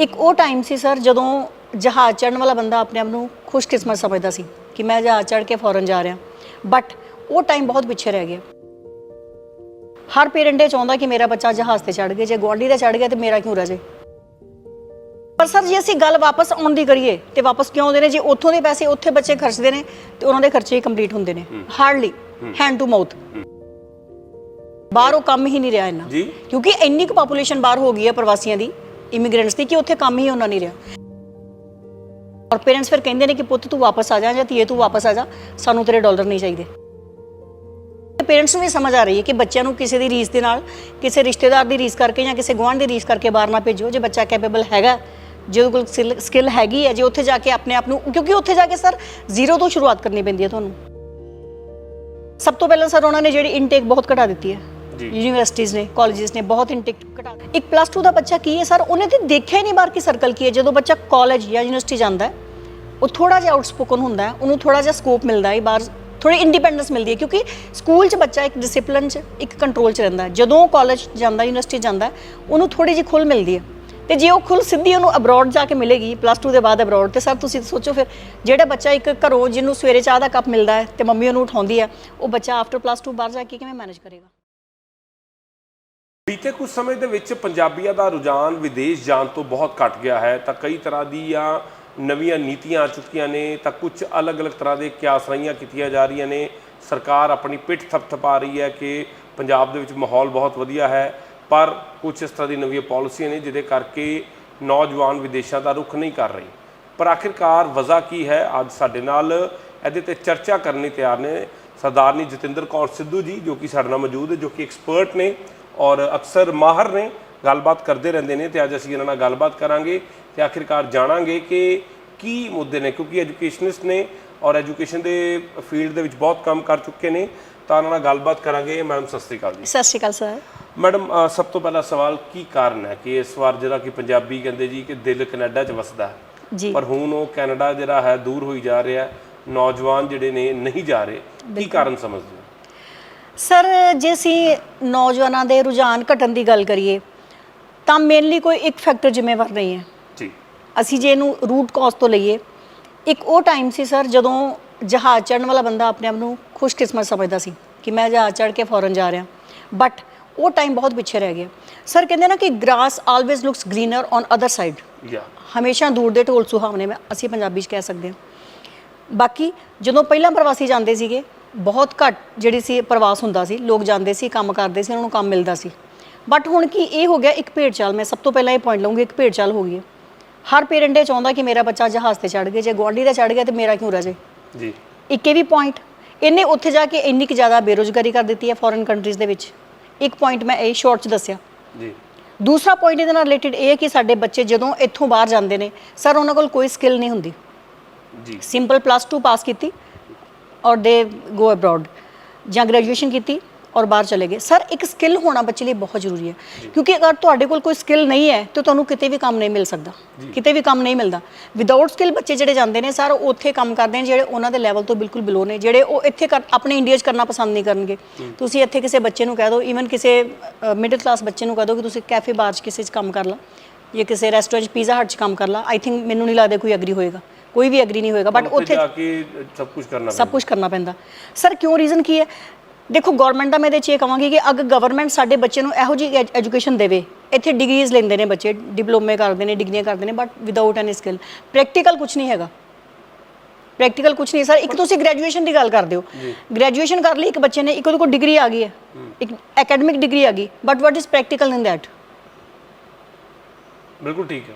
ਇੱਕ ਉਹ ਟਾਈਮ ਸੀ ਸਰ ਜਦੋਂ ਜਹਾਜ਼ ਚੜਨ ਵਾਲਾ ਬੰਦਾ ਆਪਣੇ ਆਪ ਨੂੰ ਖੁਸ਼ਕਿਸਮਤ ਸਮਝਦਾ ਸੀ ਕਿ ਮੈਂ ਜਹਾਜ਼ ਚੜ ਕੇ ਫੌਰਨ ਜਾ ਰਿਹਾ। ਬਟ ਉਹ ਟਾਈਮ ਬਹੁਤ ਪਿੱਛੇ ਰਹਿ ਗਿਆ। ਹਰ ਪੇਰੈਂਟ ਇਹ ਚਾਹੁੰਦਾ ਕਿ ਮੇਰਾ ਬੱਚਾ ਜਹਾਜ਼ ਤੇ ਚੜ ਗਿਆ ਜੇ ਗੁਆਂਢੀ ਦਾ ਚੜ ਗਿਆ ਤੇ ਮੇਰਾ ਕਿਉਂ ਰਹਿ ਜੇ ਪਰ ਸਰ ਜੇ ਅਸੀਂ ਗੱਲ ਵਾਪਸ ਆਉਣ ਦੀ ਕਰੀਏ ਤੇ ਵਾਪਸ ਕਿਉਂ ਆਉਂਦੇ ਨੇ? ਜੇ ਉੱਥੋਂ ਦੇ ਪੈਸੇ ਉੱਥੇ ਬੱਚੇ ਖਰਚਦੇ ਨੇ ਤੇ ਉਹਨਾਂ ਦੇ ਖਰਚੇ ਹੀ ਕੰਪਲੀਟ ਹੁੰਦੇ ਨੇ। ਹਾਰਡਲੀ ਹੈਂਡ ਟੂ ਮਾਊਥ ਬਾਹਰ ਕੰਮ ਹੀ ਨਹੀਂ ਰਿਹਾ ਇੰਨਾ। ਕਿਉਂਕਿ ਇੰਨੀ ਕੁ ਪੋਪੂਲੇਸ਼ਨ ਬਾਹਰ ਹੋ ਗਈ ਹੈ ਪ੍ਰਵਾਸੀਆਂ ਦੀ। ਇਮੀਗ੍ਰੈਂਟਸ ਦੀ, ਕਿ ਉੱਥੇ ਕੰਮ ਹੀ ਉਹਨਾਂ ਨਹੀਂ ਰਿਹਾ। ਔਰ ਪੇਰੈਂਟਸ ਫਿਰ ਕਹਿੰਦੇ ਨੇ ਕਿ ਪੁੱਤ ਤੂੰ ਵਾਪਸ ਆ ਜਾ ਜਾਂ ਧੀਏ ਤੂੰ ਵਾਪਸ ਆ ਜਾ, ਸਾਨੂੰ ਤੇਰੇ ਡਾਲਰ ਨਹੀਂ ਚਾਹੀਦੇ। ਪੇਰੈਂਟਸ ਨੂੰ ਵੀ ਸਮਝ ਆ ਰਹੀ ਹੈ ਕਿ ਬੱਚਿਆਂ ਨੂੰ ਕਿਸੇ ਦੀ ਰੀਸ ਦੇ ਨਾਲ, ਕਿਸੇ ਰਿਸ਼ਤੇਦਾਰ ਦੀ ਰੀਸ ਕਰਕੇ ਜਾਂ ਕਿਸੇ ਗੁਆਂਢ ਦੀ ਰੀਸ ਕਰਕੇ ਬਾਹਰ ਨਾ ਭੇਜੋ, ਜੇ ਬੱਚਾ ਕੈਪੇਬਲ ਹੈਗਾ, ਜੇ ਉਹਦੇ ਕੋਲ ਸਕਿੱਲ ਹੈਗੀ ਹੈ, ਜੇ ਉੱਥੇ ਜਾ ਕੇ ਆਪਣੇ ਆਪ ਨੂੰ, ਕਿਉਂਕਿ ਉੱਥੇ ਜਾ ਕੇ ਸਰ ਜ਼ੀਰੋ ਤੋਂ ਸ਼ੁਰੂਆਤ ਕਰਨੀ ਪੈਂਦੀ ਹੈ ਤੁਹਾਨੂੰ। ਸਭ ਤੋਂ ਪਹਿਲਾਂ ਸਰ ਉਹਨਾਂ ਨੇ ਜਿਹੜੀ ਇਨਟੇਕ ਬਹੁਤ ਘਟਾ ਦਿੱਤੀ ਹੈ। ਜੀ। ਯੂਨੀਵਰਸਿਟੀਜ਼ ਨੇ ਕਾਲਜਸ ਨੇ ਬਹੁਤ ਇਨਟੇਕ ਘਟਾ ਇੱਕ ਪਲੱਸ 2 ਦਾ ਬੱਚਾ ਕੀ ਹੈ ਸਰ ਉਹਨੇ ਤੇ ਦੇਖਿਆ ਹੀ ਨਹੀਂ ਬਾਹਰ ਕੀ ਸਰਕਲ ਕੀ ਹੈ। ਜਦੋਂ ਬੱਚਾ ਕਾਲਜ ਜਾਂ ਯੂਨੀਵਰਸਿਟੀ ਜਾਂਦਾ ਹੈ, ਉਹ ਥੋੜਾ ਜਿਹਾ ਆਊਟਸਪੋਕਨ ਹੁੰਦਾ ਹੈ, ਉਹਨੂੰ ਥੋੜਾ ਜਿਹਾ ਸਕੋਪ ਮਿਲਦਾ ਹੈ, ਬਾਹਰ ਥੋੜੀ ਇੰਡੀਪੈਂਡੈਂਸ ਮਿਲਦੀ ਹੈ, ਕਿਉਂਕਿ ਸਕੂਲ 'ਚ ਬੱਚਾ ਇੱਕ ਡਿਸਪਲਿਨ 'ਚ, ਇੱਕ ਕੰਟਰੋਲ 'ਚ ਰਹਿੰਦਾ ਹੈ। ਜਦੋਂ ਕਾਲਜ ਜਾਂਦਾ ਯੂਨੀਵਰਸਿਟੀ ਜਾਂਦਾ ਉਹਨੂੰ ਥੋੜੀ ਜਿਹੀ ਖੁੱਲ ਮਿਲਦੀ ਹੈ। ਤੇ ਜੇ ਉਹ ਖੁੱਲ ਸਿੱਧੀ ਉਹਨੂੰ ਅਬਰੋਡ ਜਾ ਕੇ ਮਿਲੇਗੀ ਪਲੱਸ 2 ਦੇ ਬਾਅਦ ਅਬਰੋਡ ਤੇ ਸਰ ਤੁਸੀਂ ਸੋਚੋ ਫਿਰ, ਜਿਹੜਾ ਬੱਚਾ ਇੱਕ ਘਰੋਂ ਜਿਹਨੂੰ ਸਵੇਰੇ ਚਾਹ ਦਾ ਕੱਪ ਮਿਲਦਾ ਹੈ ਤੇ ਮੰਮੀ ਉਹਨੂੰ ਉਠਾਉਂਦੀ ਹੈ, ਉਹ ਬੱਚਾ ਆਫਟਰ ਪਲੱਸ 2 ਬਾਹਰ ਜਾ ਕੇ ਕਿਵੇਂ ਮੈਨੇਜ ਕਰੇਗਾ? ਬੀਤੇ ਕੁਝ ਸਮੇਂ ਦੇ ਵਿੱਚ ਪੰਜਾਬੀਆਂ ਦਾ ਰੁਝਾਨ ਵਿਦੇਸ਼ ਜਾਣ ਤੋਂ ਬਹੁਤ ਘਟ ਗਿਆ ਹੈ, ਤਾਂ ਕਈ ਤਰ੍ਹਾਂ ਦੀਆਂ ਨਵੀਆਂ ਨੀਤੀਆਂ ਆ ਚੁੱਕੀਆਂ ਨੇ, ਤਾਂ ਕੁਝ ਅਲੱਗ-ਅਲੱਗ ਤਰ੍ਹਾਂ ਦੇ ਕਿਆਸਰਾਈਆਂ ਕੀਤੀਆਂ ਜਾ ਰਹੀਆਂ ਨੇ। ਸਰਕਾਰ ਆਪਣੀ ਪਿੱਠ ਥਪਥਪਾ ਰਹੀ ਹੈ ਕਿ ਪੰਜਾਬ ਦੇ ਵਿੱਚ ਮਾਹੌਲ ਬਹੁਤ ਵਧੀਆ ਹੈ, ਪਰ ਕੁਝ ਇਸ ਤਰ੍ਹਾਂ ਦੀ ਨਵੀਆਂ ਪਾਲਿਸੀਆਂ ਨੇ ਜਿਹਦੇ ਕਰਕੇ ਨੌਜਵਾਨ ਵਿਦੇਸ਼ਾਂ ਦਾ ਰੁਖ ਨਹੀਂ ਕਰ ਰਹੇ। ਪਰ ਆਖਿਰਕਾਰ ਵਜ੍ਹਾ ਕੀ ਹੈ? ਅੱਜ ਸਾਡੇ ਨਾਲ ਇਹਦੇ ਤੇ ਚਰਚਾ ਕਰਨ ਲਈ ਤਿਆਰ ਨੇ ਸਰਦਾਰਨੀ ਜਤਿੰਦਰ ਕੌਰ ਸਿੱਧੂ ਜੀ, ਜੋ ਕਿ ਸਾਡੇ ਨਾਲ ਮੌਜੂਦ ਹੈ, ਜੋ ਕਿ ਐਕਸਪਰਟ ਨੇ। ਔਰ ਅਕਸਰ ਮਾਹਰ ਨੇ ਗੱਲਬਾਤ ਕਰਦੇ ਰਹਿੰਦੇ ਨੇ ਤੇ ਅੱਜ ਅਸੀਂ ਇਹਨਾਂ ਨਾਲ ਗੱਲਬਾਤ ਕਰਾਂਗੇ ਤੇ ਆਖਿਰਕਾਰ ਜਾਣਾਂਗੇ ਕਿ ਕੀ ਮੁੱਦੇ ਨੇ ਕਿਉਂਕਿ ਐਜੂਕੇਸ਼ਨਿਸਟ ਨੇ ਔਰ ਐਜੂਕੇਸ਼ਨ ਦੇ ਫੀਲਡ ਦੇ ਵਿੱਚ ਬਹੁਤ ਕੰਮ ਕਰ ਚੁੱਕੇ ਨੇ ਤਾਂ ਉਹਨਾਂ ਨਾਲ ਗੱਲਬਾਤ ਕਰਾਂਗੇ। ਮੈਡਮ ਸਤਿ ਸ੍ਰੀ ਅਕਾਲ ਜੀ। ਸਤਿ ਸ਼੍ਰੀ ਅਕਾਲ ਸਰ। ਮੈਡਮ ਸਭ ਤੋਂ ਪਹਿਲਾ ਸਵਾਲ ਕੀ ਕਾਰਨ ਹੈ ਕਿ ਇਸ ਵਾਰ ਜਿਹੜਾ ਕਿ ਪੰਜਾਬੀ ਕਹਿੰਦੇ ਜੀ ਕਿ ਦਿਲ ਕੈਨੇਡਾ 'ਚ ਵਸਦਾ ਹੈ? ਜੀ। ਪਰ ਹੁਣ ਉਹ ਕੈਨੇਡਾ ਜਿਹੜਾ ਹੈ ਦੂਰ ਹੋਈ ਜਾ ਰਿਹਾ ਨੌਜਵਾਨ ਜਿਹੜੇ ਨੇ ਨਹੀਂ ਜਾ ਰਹੇ। ਕੀ ਕਾਰਨ ਸਮਝਦੇ ਸਰ ਜੇ ਅਸੀਂ ਨੌਜਵਾਨਾਂ ਦੇ ਰੁਝਾਨ ਘਟਣ ਦੀ ਗੱਲ ਕਰੀਏ ਤਾਂ ਮੇਨਲੀ ਕੋਈ ਇੱਕ ਫੈਕਟਰ ਜ਼ਿੰਮੇਵਾਰ ਨਹੀਂ ਹੈ। ਜੀ। ਅਸੀਂ ਜੇ ਇਹਨੂੰ ਰੂਟ ਕਾਜ਼ ਤੋਂ ਲਈਏ ਇੱਕ ਉਹ ਟਾਈਮ ਸੀ ਸਰ ਜਦੋਂ ਜਹਾਜ਼ ਚੜਨ ਵਾਲਾ ਬੰਦਾ ਆਪਣੇ ਆਪ ਨੂੰ ਖੁਸ਼ਕਿਸਮਤ ਸਮਝਦਾ ਸੀ ਕਿ ਮੈਂ ਜਹਾਜ਼ ਚੜ ਕੇ ਫੌਰਨ ਜਾ ਰਿਹਾ। ਬਟ ਉਹ ਟਾਈਮ ਬਹੁਤ ਪਿੱਛੇ ਰਹਿ ਗਿਆ। ਸਰ ਕਹਿੰਦੇ ਨਾ ਕਿ grass always looks greener on other side ਯਾ ਹਮੇਸ਼ਾ ਦੂਰ ਦੇ ਢੋਲ ਸੁਹਾਵਣੇ ਮੈਂ ਅਸੀਂ ਪੰਜਾਬੀ 'ਚ ਕਹਿ ਸਕਦੇ ਹਾਂ। ਬਾਕੀ ਜਦੋਂ ਪਹਿਲਾਂ ਪ੍ਰਵਾਸੀ ਜਾਂਦੇ ਸੀਗੇ ਬਹੁਤ ਘੱਟ ਜਿਹੜੀ ਸੀ ਪ੍ਰਵਾਸ ਹੁੰਦਾ ਸੀ ਲੋਕ ਜਾਂਦੇ ਸੀ ਕੰਮ ਕਰਦੇ ਸੀ ਉਹਨਾਂ ਨੂੰ ਕੰਮ ਮਿਲਦਾ ਸੀ। ਬਟ ਹੁਣ ਕੀ ਇਹ ਹੋ ਗਿਆ ਇੱਕ ਭੇਡ ਚਾਲ ਮੈਂ ਸਭ ਤੋਂ ਪਹਿਲਾਂ ਇਹ ਪੁਆਇੰਟ ਲਵਾਂਗੀ ਇੱਕ ਭੇਡ ਚਾਲ ਹੋ ਗਈ ਹੈ। ਹਰ ਪੇਰੈਂਟ ਇਹ ਚਾਹੁੰਦਾ ਕਿ ਮੇਰਾ ਬੱਚਾ ਜਹਾਜ਼ ਤੇ ਚੜ ਗਿਆ ਜੇ ਗੁਆਂਢੀ ਦਾ ਚੜ ਗਿਆ ਤੇ ਮੇਰਾ ਕਿਉਂ ਰਹਿ ਜੇ ਜੀ। ਇੱਕ ਇਹ ਵੀ ਪੁਆਇੰਟ ਇਹਨੇ ਉੱਥੇ ਜਾ ਕੇ ਇੰਨੀ ਕੁ ਜ਼ਿਆਦਾ ਬੇਰੋਜ਼ਗਾਰੀ ਕਰ ਦਿੱਤੀ ਹੈ ਫੋਰਨ ਕੰਟਰੀਜ਼ ਦੇ ਵਿੱਚ। ਇੱਕ ਪੁਆਇੰਟ ਮੈਂ ਇਹ ਸ਼ਾਰਟ 'ਚ ਦੱਸਿਆ। ਜੀ। ਦੂਸਰਾ ਪੁਆਇੰਟ ਇਹਦੇ ਨਾਲ ਰਿਲੇਟਡ ਇਹ ਹੈ ਕਿ ਸਾਡੇ ਬੱਚੇ ਜਦੋਂ ਇੱਥੋਂ ਬਾਹਰ ਜਾਂਦੇ ਨੇ ਸਰ ਉਹਨਾਂ ਕੋਲ ਕੋਈ ਸਕਿੱਲ ਨਹੀਂ ਹੁੰਦੀ। ਜੀ। ਸਿੰਪਲ ਪਲੱਸ 2 ਪਾਸ ਕੀਤੀ। ਔਰ ਦੇ ਗੋ ਅਬਰੋਡ ਜਾਂ ਗ੍ਰੈਜੂਏਸ਼ਨ ਕੀਤੀ ਔਰ ਬਾਹਰ ਚਲੇ ਗਏ। ਸਰ ਇੱਕ ਸਕਿੱਲ ਹੋਣਾ ਬੱਚੇ ਲਈ ਬਹੁਤ ਜ਼ਰੂਰੀ ਹੈ ਕਿਉਂਕਿ ਅਗਰ ਤੁਹਾਡੇ ਕੋਲ ਕੋਈ ਸਕਿੱਲ ਨਹੀਂ ਹੈ ਤਾਂ ਤੁਹਾਨੂੰ ਕਿਤੇ ਵੀ ਕੰਮ ਨਹੀਂ ਮਿਲ ਸਕਦਾ। ਕਿਤੇ ਵੀ ਕੰਮ ਨਹੀਂ ਮਿਲਦਾ। ਵਿਦਆਊਟ ਸਕਿੱਲ ਬੱਚੇ ਜਿਹੜੇ ਜਾਂਦੇ ਨੇ ਸਰ ਉਹ ਉੱਥੇ ਕੰਮ ਕਰਦੇ ਨੇ ਜਿਹੜੇ ਉਹਨਾਂ ਦੇ ਲੈਵਲ ਤੋਂ ਬਿਲਕੁਲ ਬਿਲੋ ਨੇ ਜਿਹੜੇ ਉਹ ਇੱਥੇ ਆਪਣੇ ਇੰਡੀਆ 'ਚ ਕਰਨਾ ਪਸੰਦ ਨਹੀਂ ਕਰਨਗੇ। ਤੁਸੀਂ ਇੱਥੇ ਕਿਸੇ ਬੱਚੇ ਨੂੰ ਕਹਿ ਦਿਓ ਈਵਨ ਕਿਸੇ ਮਿਡਲ ਕਲਾਸ ਬੱਚੇ ਨੂੰ ਕਹਿ ਦਿਓ ਕਿ ਤੁਸੀਂ ਕੈਫੇ ਬਾਰ 'ਚ ਕਿਸੇ 'ਚ ਕੰਮ ਕਰ ਲਾ ਜਾਂ ਕਿਸੇ ਰੈਸਟੋਰੈਂਟ 'ਚ ਪੀਜ਼ਾ ਹਟ 'ਚ ਕੰਮ ਕਰ ਲਾ। ਆਈ ਥਿੰਕ ਮੈਨੂੰ ਨਹੀਂ ਲੱਗਦਾ ਕੋਈ ਐਗਰੀ ਹੋਏਗਾ। ਕੋਈ ਵੀ ਐਗਰੀ ਨਹੀਂ ਹੋਏਗਾ ਬਟ ਉੱਥੇ ਜਾ ਕੇ ਸਭ ਕੁਝ ਕਰਨਾ ਸਭ ਕੁਝ ਕਰਨਾ ਪੈਂਦਾ। ਸਰ ਕਿਉਂ ਰੀਜ਼ਨ ਕੀ ਹੈ? ਦੇਖੋ ਗਵਰਨਮੈਂਟ ਦਾ ਮੈਂ ਇਹਦੇ 'ਚ ਇਹ ਕਹਾਂਗੀ ਕਿ ਅਗਰ ਗਵਰਨਮੈਂਟ ਸਾਡੇ ਬੱਚੇ ਨੂੰ ਇਹੋ ਜਿਹੀ ਐਜੂਕੇਸ਼ਨ ਦੇਵੇ ਇੱਥੇ ਡਿਗਰੀਜ਼ ਲੈਂਦੇ ਨੇ ਬੱਚੇ ਡਿਪਲੋਮੇ ਕਰਦੇ ਨੇ ਡਿਗਰੀਆਂ ਕਰਦੇ ਨੇ but without any skill practical ਕੁਝ ਨਹੀਂ ਹੈਗਾ। ਪ੍ਰੈਕਟੀਕਲ ਕੁਝ ਨਹੀਂ ਸਰ ਇੱਕ ਤੁਸੀਂ ਗ੍ਰੈਜੂਏਸ਼ਨ ਦੀ ਗੱਲ ਕਰਦੇ ਹੋ। ਗ੍ਰੈਜੂਏਸ਼ਨ ਕਰ ਲਈ ਇੱਕ ਬੱਚੇ ਨੇ ਇੱਕ ਉਹਦੇ ਕੋਲ ਡਿਗਰੀ ਆ ਗਈ ਹੈ। ਇੱਕ ਐਕੈਡਮਿਕ ਡਿਗਰੀ ਆ ਗਈ but what is practical in that ਬਿਲਕੁਲ ਠੀਕ ਹੈ।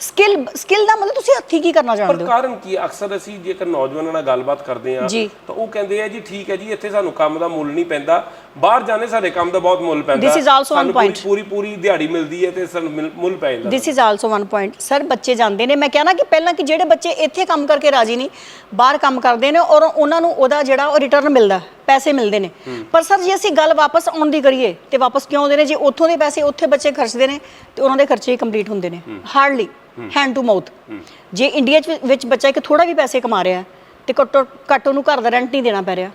ਸਕਿੱਲ ਸਕਿੱਲ ਦਾ ਮਤਲਬ ਤੁਸੀਂ ਹੱਥੀਂ ਕੀ ਕਰਨਾ ਪਰ ਜਾਣਦੇ ਹੋ? ਕਾਰਨ ਕੀ ਹੈ? ਅਕਸਰ ਅਸੀਂ ਜੇਕਰ ਨੌਜਵਾਨਾਂ ਨਾਲ ਗੱਲਬਾਤ ਕਰਦੇ ਆ ਜੀ। ਤਾਂ ਉਹ ਕਹਿੰਦੇ ਆ ਜੀ ਠੀਕ ਹੈ ਜੀ ਇੱਥੇ ਸਾਨੂੰ ਕੰਮ ਦਾ ਮੁੱਲ ਨਹੀਂ ਪੈਂਦਾ। ਬਾਹਰ ਜਾਣੇ ਸਾਡੇ ਕੰਮ ਦਾ ਬਹੁਤ ਮੁੱਲ ਪੈਂਦਾ। This is also one ਸਾਨੂੰ ਪੂਰੀ- point. ਪੂਰੀ ਪੂਰੀ ਦਿਹਾੜੀ ਮਿਲਦੀ ਹੈ ਤੇ ਸਾਨੂੰ ਮਿਲ- ਮੁੱਲ ਪੈ ਜਾਂਦਾ। This is also one point sir ਬੱਚੇ ਜਾਂਦੇ ਨੇ। ਮੈਂ ਕਹਿਣਾ ਕਿ ਪਹਿਲਾਂ ਕਿ ਜਿਹੜੇ ਬੱਚੇ ਇੱਥੇ ਕੰਮ ਕਰਕੇ ਰਾਜੀ ਨਹੀਂ ਬਾਹਰ ਕੰਮ ਕਰਦੇ ਨੇ ਔਰ ਉਹਨਾਂ ਨੂੰ ਉਹਦਾ ਜਿਹੜਾ ਉਹ ਰਿਟਰਨ ਮਿਲਦਾ। ਪੈਸੇ ਮਿਲਦੇ ਨੇ। ਪਰ ਸਰ ਜੇ ਅਸੀਂ ਗੱਲ ਵਾਪਸ ਆਉਣ ਦੀ ਕਰੀਏ ਤੇ ਵਾਪਸ ਕਿਉਂ ਆਉਂਦੇ ਨੇ? ਜੇ ਉੱਥੋਂ ਦੇ ਪੈਸੇ ਉੱਥੇ ਬੱਚੇ ਖਰਚਦੇ ਨੇ ਤੇ ਉਹਨਾਂ ਦੇ ਖਰਚੇ ਹੀ ਕੰਪਲੀਟ ਹੁੰਦੇ ਨੇ। ਹਾਰਡਲੀ ਹੈਂਡ ਟੂ ਮਾਊਥ ਜੇ ਇੰਡੀਆ ਵਿੱਚ ਬੱਚਾ ਇੱਕ ਥੋੜਾ ਵੀ ਪੈਸੇ ਕਮਾ ਰਿਹਾ ਤੇ ਘੱਟੋ ਘੱਟ ਉਹਨੂੰ ਘਰ ਦਾ ਰੈਂਟ ਨਹੀਂ ਦੇਣਾ ਪੈ ਰਿਹਾ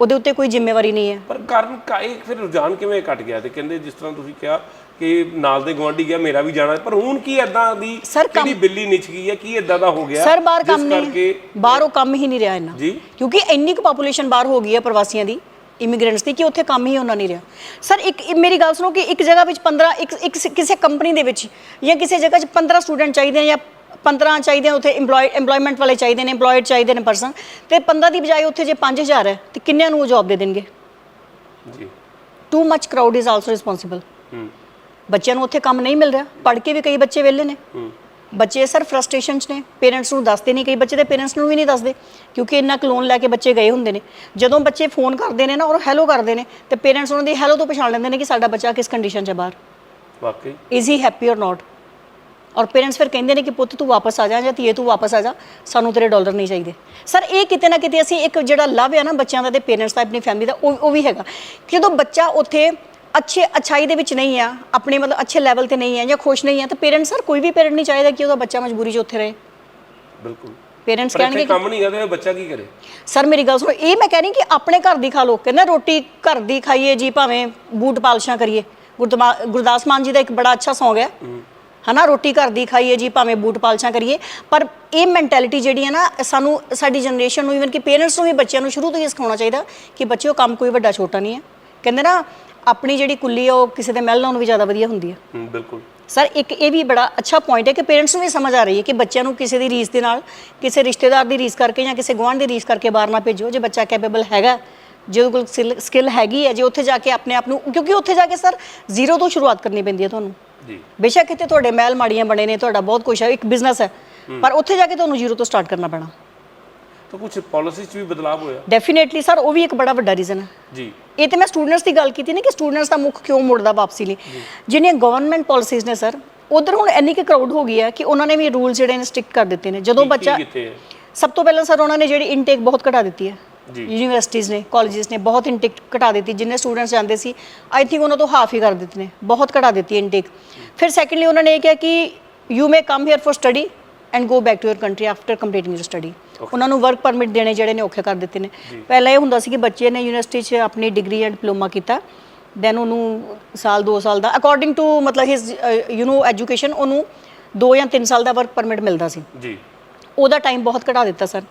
ਉਹਦੇ ਉੱਤੇ ਕੋਈ ਜ਼ਿੰਮੇਵਾਰੀ ਨਹੀਂ ਹੈ। ਪਰ ਕਾਰਨ ਕਾ ਇਹ ਫਿਰ ਰੁਝਾਨ ਕਿਵੇਂ ਘਟ ਗਿਆ ਤੇ ਕਹਿੰਦੇ ਜਿਸ ਤਰ੍ਹਾਂ ਤੁਸੀਂ ਕਿਹਾ ਕਿ ਨਾਲ ਦੇ ਗਵਾਂਢੀ ਗਿਆ ਮੇਰਾ ਵੀ ਜਾਣਾ। ਪਰ ਹੁਣ ਕੀ ਐਦਾਂ ਦੀ Sir, ਕੰਮ- ਬਿੱਲੀ ਨਿਚ ਗਈ ਹੈ? ਕੀ ਐਦਾਂ ਦਾ ਹੋ ਗਿਆ? ਸਰ ਬਾਹਰ ਜਿਸ ਕੰਮ ਨਹੀਂ। ਕਰਕੇ ਬਾਹਰ ਕੰਮ ਹੀ ਨਹੀਂ ਰਿਹਾ ਇੰਨਾ। ਜੀ। ਕਿਉਂਕਿ ਇੰਨੀ ਕੁ ਪਾਪੂਲੇਸ਼ਨ ਬਾਹਰ ਹੋ ਗਈ ਹੈ ਪ੍ਰਵਾਸੀਆਂ ਦੀ ਇਮੀਗ੍ਰੈਂਟਸ ਦੀ ਕਿ ਉੱਥੇ ਕੰਮ ਹੀ ਉਹਨਾਂ ਨਹੀਂ ਰਿਹਾ। ਸਰ ਇੱਕ ਇੱਕ ਮੇਰੀ ਗੱਲ ਸੁਣੋ ਕਿ ਇੱਕ ਜਗ੍ਹਾ ਵਿੱਚ 15 ਇੱਕ ਇੱਕ ਕਿਸੇ ਕੰਪਨੀ ਦੇ ਵਿੱਚ ਜਾਂ ਕਿਸੇ ਜਗ੍ਹਾ 'ਚ 15 ਸਟੂਡੈਂਟ ਚਾਹੀਦੇ ਨੇ ਜਾਂ 15 ਚਾਹੀਦੇ ਨੇ ਉੱਥੇ EMPLOY EMPLOYMENT ਵਾਲੇ ਚਾਹੀਦੇ ਨੇ EMPLOYED ਚਾਹੀਦੇ ਨੇ ਪਰਸਨ ਤੇ 15 ਦੀ ਬਜਾਏ ਉੱਥੇ ਜੇ 5000 ਹੈ ਤੇ ਕਿੰਨਿਆਂ ਨੂੰ ਉਹ ਜੌਬ ਦੇ ਦੇਣਗੇ? ਜੀ। Too much crowd is also responsible ਹੂੰ। ਬੱਚਿਆਂ ਨੂੰ ਉੱਥੇ ਕੰਮ ਨਹੀਂ ਮਿਲ ਰਿਹਾ। ਪੜ੍ਹ ਕੇ ਵੀ ਕਈ ਬੱਚੇ ਵਿਹਲੇ ਨੇ। ਬੱਚੇ ਸਰ ਫਰਸਟ੍ਰੇਸ਼ਨ 'ਚ ਨੇ। ਪੇਰੈਂਟਸ ਨੂੰ ਦੱਸਦੇ ਨਹੀਂ ਕਈ ਬੱਚੇ ਦੇ ਪੇਰੈਂਟਸ ਨੂੰ ਵੀ ਨਹੀਂ ਦੱਸਦੇ ਕਿਉਂਕਿ ਇੰਨਾ ਲੋਨ ਲੈ ਕੇ ਬੱਚੇ ਗਏ ਹੁੰਦੇ ਨੇ। ਜਦੋਂ ਬੱਚੇ ਫੋਨ ਕਰਦੇ ਨੇ ਨਾ ਔਰ ਹੈਲੋ ਕਰਦੇ ਨੇ ਤੇ ਪੇਰੈਂਟਸ ਉਹਨਾਂ ਦੀ ਹੈਲੋ ਤੋਂ ਪਛਾਣ ਲੈਂਦੇ ਨੇ ਕਿ ਸਾਡਾ ਬੱਚਾ ਕਿਸ ਕੰਡੀਸ਼ਨ 'ਚ ਹੈ ਬਾਹਰ। ਵਾਕਈ। Is he happy or not ਔਰ ਪੇਰੈਂਟਸ ਫਿਰ ਕਹਿੰਦੇ ਨੇ ਕਿ ਪੁੱਤ ਤੂੰ ਵਾਪਸ ਆ ਜਾ ਜਾਂ ਧੀਏ ਤੂੰ ਵਾਪਸ ਆ ਜਾ ਸਾਨੂੰ ਤੇਰੇ ਡਾਲਰ ਨਹੀਂ ਚਾਹੀਦੇ। ਸਰ ਇਹ ਕਿਤੇ ਨਾ ਕਿਤੇ ਅਸੀਂ ਇੱਕ ਜਿਹੜਾ ਲਵ ਹੈ ਨਾ ਬੱਚਿਆਂ ਦਾ ਤੇ ਪੇਰੈਂਟਸ ਦਾ ਆਪਣੀ ਫੈਮਿਲੀ ਦਾ ਉਹ ਉਹ ਵੀ ਹੈਗਾ। ਕਿ ਜਦੋਂ ਬੱਚਾ ਉੱਥੇ ਅੱਛੇ ਅੱਛਾਈ ਦੇ ਵਿੱਚ ਨਹੀਂ ਆ ਆਪਣੇ ਮਤਲਬ ਅੱਛੇ ਲੈਵਲ ਤੇ ਨਹੀਂ ਹੈ ਜਾਂ ਖੁਸ਼ ਨਹੀਂ ਹੈ ਤਾਂ ਪੇਰੈਂਟਸ ਸਰ ਕੋਈ ਵੀ ਪੇਰੈਂਟ ਨਹੀਂ ਚਾਹੀਦਾ ਕਿ ਉਹਦਾ ਬੱਚਾ ਮਜਬੂਰੀ 'ਚ ਉੱਥੇ ਰਹੇ। ਬਿਲਕੁਲ। ਪੇਰੈਂਟਸ ਪਰ ਇੱਥੇ ਕਹਿਣਗੇ ਕਿ ਕੰਮ ਨਹੀਂ ਕਰਦੇ ਬੱਚਾ ਕੀ ਕਰੇ? ਸਰ ਮੇਰੀ ਗੱਲ ਸੁਣੋ ਇਹ ਮੈਂ ਕਹਿ ਰਹੀ ਕਿ ਆਪਣੇ ਘਰ ਦੀ ਖਾ ਲੋ ਕਹਿੰਦਾ ਰੋਟੀ ਘਰ ਦੀ ਖਾਈਏ ਜੀ ਭਾਵੇਂ ਬੂਟ ਪਾਲਸ਼ਾਂ ਕਰੀਏ। ਗੁਰਦਮਾ ਗੁਰਦਾਸ ਮਾਨ ਜੀ ਦਾ ਇੱਕ ਬੜਾ ਅੱਛਾ Song ਹੈ। ਹਨਾ ਰੋਟੀ ਘਰ ਦੀ ਖਾਈਏ ਜੀ ਭਾਵੇਂ ਬੂਟ ਪਾਲਸ਼ਾਂ ਕਰੀਏ। ਪਰ ਇਹ ਮੈਂਟੈਲਿਟੀ ਜਿਹੜੀ ਹੈ ਨਾ ਸਾਨੂੰ ਸਾਡੀ ਜਨਰੇਸ਼ਨ ਨੂੰ ਇਵਨ ਕਿ ਪੇਰੈਂਟਸ ਨੂੰ ਵੀ ਬੱਚਿਆਂ ਨੂੰ ਸ਼ੁਰੂ ਤੋਂ ਹੀ ਸਿਖਾਉਣਾ ਚਾਹੀਦਾ ਕਿ ਬੱਚਿਓ ਕੰਮ ਕੋਈ ਵੱਡਾ ਛੋਟਾ ਨਹੀਂ ਹੈ। ਕਹਿੰਦੇ ਨਾ ਆਪਣੀ ਜਿਹੜੀ ਕੁੱਲੀ ਆ ਉਹ ਕਿਸੇ ਦੇ ਮਹਿਲ ਨਾਲੋਂ ਵੀ ਜ਼ਿਆਦਾ ਵਧੀਆ ਹੁੰਦੀ ਹੈ ਹੂੰ ਬਿਲਕੁਲ। ਸਰ ਇੱਕ ਇਹ ਵੀ ਬੜਾ ਅੱਛਾ ਪੁਆਇੰਟ ਹੈ ਕਿ ਪੇਰੈਂਟਸ ਨੂੰ ਵੀ ਸਮਝ ਆ ਰਹੀ ਹੈ ਕਿ ਬੱਚਿਆਂ ਨੂੰ ਕਿਸੇ ਦੀ ਰੀਸ ਦੇ ਨਾਲ ਕਿਸੇ ਰਿਸ਼ਤੇਦਾਰ ਦੀ ਰੀਸ ਕਰਕੇ ਜਾਂ ਕਿਸੇ ਗੁਆਂਢ ਦੀ ਰੀਸ ਕਰਕੇ ਬਾਹਰ ਨਾ ਭੇਜੋ ਜੇ ਬੱਚਾ ਕੈਪੇਬਲ ਹੈਗਾ ਜੇ ਉਹਦੇ ਕੋਲ ਸਕਿੱਲ ਹੈਗੀ ਹੈ ਜੇ ਉੱਥੇ ਜਾ ਕੇ ਆਪਣੇ ਆਪ ਨੂੰ ਕਿਉਂਕਿ ਉੱਥੇ ਜਾ ਕੇ ਸਰ ਜ਼ੀਰੋ ਤੋਂ ਸ਼ੁਰੂਆਤ ਕਰਨੀ ਪੈਂਦੀ ਹੈ ਤੁਹਾਨੂੰ। ਜੀ। ਬੇਸ਼ੱਕ ਇੱਥੇ ਤੁਹਾਡੇ ਮਹਿਲ ਮਾੜੀਆਂ ਬਣੇ ਨੇ ਤੁਹਾਡਾ ਬਹੁਤ ਕੁਝ ਹੈ ਇੱਕ ਬਿਜ਼ਨਸ ਹੈ ਪਰ ਉੱਥੇ ਜਾ ਕੇ ਤੁਹਾਨੂੰ ਜ਼ੀਰੋ ਤੋਂ ਸਟਾਰਟ ਕਰਨਾ ਪੈਣਾ। ਤਾਂ ਕੁਝ ਪਾਲਿਸੀ 'ਚ ਵੀ ਬਦਲਾਅ ਹੋਇਆ। ਡੈਫੀਨੇਟਲੀ ਸਰ ਉਹ ਵੀ ਇੱਕ ਬੜਾ ਵੱਡਾ ਰੀਜ਼ਨ ਹੈ ਜੀ। ਇਹ ਤੇ ਮੈਂ ਸਟੂਡੈਂਟਸ ਦੀ ਗੱਲ ਕੀਤੀ ਨਾ ਕਿ ਸਟੂਡੈਂਟਸ ਦਾ ਮੁੱਖ ਕਿਉਂ ਮੁੜਦਾ ਵਾਪਸੀ ਲਈ। ਜਿਹੜੀਆਂ ਗਵਰਨਮੈਂਟ ਪਾਲਿਸੀਜ਼ ਨੇ ਸਰ ਉਧਰ ਹੁਣ ਇੰਨੀ ਕਿ ਕਰਾਊਡ ਹੋ ਗਈ ਹੈ ਕਿ ਉਹਨਾਂ ਨੇ ਵੀ ਰੂਲ ਜਿਹੜੇ ਨੇ ਸਟ੍ਰਿਕਟ ਕਰ ਦਿੱਤੇ ਨੇ। ਜਦੋਂ ਬੱਚਾ ਸਭ ਤੋਂ ਪਹਿਲਾਂ ਸਰ ਉਹਨਾਂ ਨੇ ਜਿਹੜੀ ਇਨਟੇਕ ਬਹੁਤ ਘਟਾ ਦਿੱਤੀ ਹੈ ਜੀ। ਯੂਨੀਵਰਸਿਟੀਜ਼ ਨੇ ਕਾਲਜਸ ਨੇ ਬਹੁਤ ਇਨਟੇਕ ਘਟਾ ਦਿੱਤੀ। ਜਿੰਨੇ ਸਟੂਡੈਂਟਸ ਜਾਂਦੇ ਸੀ ਆਈ ਥਿੰਕ ਉਹਨਾਂ ਤੋਂ ਹਾਫ ਹੀ ਕਰ ਦਿੱਤੇ ਨੇ। ਬਹੁਤ ਘਟਾ ਦਿੱਤੀ ਇਨਟੇਕ ਫਿਰ ਸੈਕੰਡਲੀ ਉਹਨਾਂ ਨੇ ਇਹ ਕਿਹਾ ਕਿ you may come here for study and go back to your country after completing your study ਉਹਨਾਂ ਨੂੰ ਵਰਕ ਪਰਮਿਟ ਦੇਣੇ ਜਿਹੜੇ ਨੇ ਔਖੇ ਕਰ ਦਿੱਤੇ ਨੇ। ਪਹਿਲਾਂ ਇਹ ਹੁੰਦਾ ਸੀ ਕਿ ਬੱਚੇ ਨੇ ਯੂਨੀਵਰਸਿਟੀ 'ਚ ਆਪਣੀ ਡਿਗਰੀ ਐਂਡ ਡਿਪਲੋਮਾ ਕੀਤਾ। ਦੈਨ ਉਹਨੂੰ ਸਾਲ 2 ਸਾਲ ਦਾ ਅਕੋਰਡਿੰਗ ਟੂ ਮਤਲਬ ਹਿਸ ਯੂ نو ਐਜੂਕੇਸ਼ਨ ਉਹਨੂੰ 2 ਜਾਂ 3 ਸਾਲ ਦਾ ਵਰਕ ਪਰਮਿਟ ਮਿਲਦਾ ਸੀ। ਜੀ। ਉਹਦਾ ਟਾਈਮ ਬਹੁਤ ਘਟਾ ਦਿੱਤਾ ਸਰ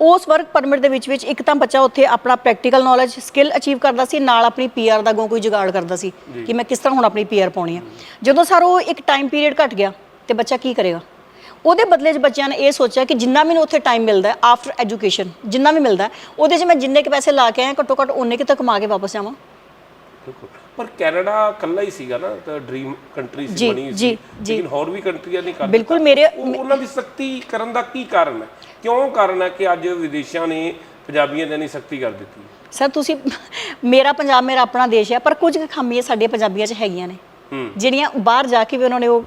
ਉਸ ਵਰਕ ਪਰਮਿਟ ਦੇ ਵਿੱਚ ਵਿੱਚ ਇੱਕ ਤਾਂ ਬੱਚਾ ਉੱਥੇ ਆਪਣਾ ਪ੍ਰੈਕਟੀਕਲ ਨੌਲੇਜ ਸਕਿੱਲ ਅਚੀਵ ਕਰਦਾ ਸੀ ਨਾਲ ਆਪਣੀ ਪੀਆਰ ਦਾ ਅੱਗੋਂ ਕੋਈ ਜੁਗਾੜ ਕਰਦਾ ਸੀ ਕਿ ਮੈਂ ਕਿਸ ਤਰ੍ਹਾਂ ਹੁਣ ਆਪਣੀ ਪੀਆਰ ਪਾਉਣੀ ਆ। ਜਦੋਂ ਸਰ ਉਹ ਇੱਕ ਟਾਈਮ ਪੀਰੀਅਡ ਘਟ ਗਿਆ ਤੇ ਬੱਚਾ ਕੀ ਕਰੇਗਾ? ਉਹਦੇ ਬਦਲੇ 'ਚ ਬੱਚਿਆਂ ਨੇ ਇਹ ਸੋਚਿਆ ਕਿ ਜਿੰਨਾ ਮੈਨੂੰ ਉੱਥੇ ਟਾਈਮ ਮਿਲਦਾ ਹੈ ਆਫਟਰ ਐਜੂਕੇਸ਼ਨ ਜਿੰਨਾ ਵੀ ਮਿਲਦਾ ਉਹਦੇ 'ਚ ਮੈਂ ਜਿੰਨੇ ਕੁ ਪੈਸੇ ਲਾ ਕੇ ਆਇਆ ਘੱਟੋ ਘੱਟ ਉਹਨੇ ਕਿ ਤੱਕ ਕਮਾ ਕੇ ਵਾਪਸ ਆਵਾਂ? ਪਰ ਕੈਨੇਡਾ ਇਕੱਲਾ ਹੀ ਸੀਗਾ ਨਾ ਤਾਂ ਡ੍ਰੀਮ ਕੰਟਰੀ ਸੀ ਬਣੀ ਸੀ। ਲੇਕਿਨ ਹੋਰ ਵੀ ਕੰਟਰੀਆਂ ਨੇ ਕਰ ਬਿਲਕੁਲ ਮੇਰੇ ਉਹ- ਉਹਨਾਂ ਦੀ ਸਖਤੀ ਕਰਨ ਦਾ ਕੀ ਕਾਰਨ ਹੈ? ਕਿਉਂ ਕਾਰਨ ਹੈ ਕਿ ਅੱਜ ਵਿਦੇਸ਼ਾਂ ਨੇ ਪੰਜਾਬੀਆਂ ਦੇ ਨਹੀਂ ਸਖਤੀ ਕਰ ਦਿੱਤੀ? ਸਰ ਤੁਸੀਂ ਮੇਰਾ ਪੰਜਾਬ ਮੇਰਾ ਆਪਣਾ ਦੇਸ਼ ਹੈ ਪਰ ਕੁਝ ਖਾਮੀਆਂ ਸਾਡੇ ਪੰਜਾਬੀਆਂ 'ਚ ਹੈਗੀਆਂ ਨੇ। ਜਿਹੜੀਆਂ ਬਾਹਰ ਜਾ ਕੇ ਵੀ ਉਹਨਾਂ ਨੇ ਉਹ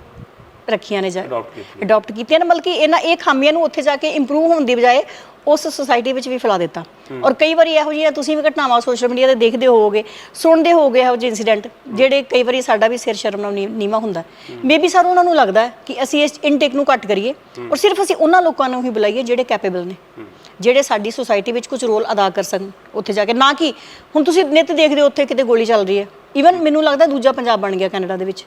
ਰੱਖੀਆਂ ਨੇ ਜਾ ਅਡਾਪਟ ਕੀਤੀ ਅਡਾਪਟ ਕੀਤੀਆਂ ਨੇ ਬਲਕਿ ਇਹਨਾਂ ਇਹ ਖਾਮੀਆਂ ਨੂੰ ਉੱਥੇ ਜਾ ਕੇ ਇੰਪਰੂਵ ਹੋਣ ਦੀ ਬਜਾਏ ਉਸ ਸੁਸਾਇਟੀ ਵਿੱਚ ਵੀ ਫੈਲਾ ਦਿੱਤਾ। ਔਰ ਕਈ ਵਾਰੀ ਇਹੋ ਜਿਹੀਆਂ ਤੁਸੀਂ ਵੀ ਘਟਨਾਵਾਂ ਸੋਸ਼ਲ ਮੀਡੀਆ ਤੇ ਦੇਖਦੇ ਹੋਵੋਗੇ ਸੁਣਦੇ ਹੋਵੋਗੇ ਇਹੋ ਜਿਹੇ ਇਨਸੀਡੈਂਟ ਜਿਹੜੇ ਕਈ ਵਾਰੀ ਸਾਡਾ ਵੀ ਸਿਰ ਸ਼ਰਮ ਨਾਲ ਨੀਵਾਂ ਹੁੰਦਾ। ਮੇਬੀ ਸਰ ਉਹਨਾਂ ਨੂੰ ਲੱਗਦਾ ਕਿ ਅਸੀਂ ਇਸ ਇਨਟੇਕ ਨੂੰ ਘੱਟ ਕਰੀਏ ਔਰ ਸਿਰਫ ਅਸੀਂ ਉਹਨਾਂ ਲੋਕਾਂ ਨੂੰ ਹੀ ਬੁਲਾਈਏ ਜਿਹੜੇ ਕੈਪੇਬਲ ਨੇ ਜਿਹੜੇ ਸਾਡੀ ਸੁਸਾਇਟੀ ਵਿੱਚ ਕੁਝ ਰੋਲ ਅਦਾ ਕਰ ਸਕਣ ਉੱਥੇ ਜਾ ਕੇ। ਨਾ ਕਿ ਹੁਣ ਤੁਸੀਂ ਨਿਤ ਦੇਖਦੇ ਹੋ ਉੱਥੇ ਕਿਤੇ ਗੋਲੀ ਚੱਲ ਰਹੀ ਹੈ। ਈਵਨ ਮੈਨੂੰ ਲੱਗਦਾ ਦੂਜਾ ਪੰਜਾਬ ਬਣ ਗਿਆ ਕੈਨੇਡਾ ਦੇ ਵਿੱਚ।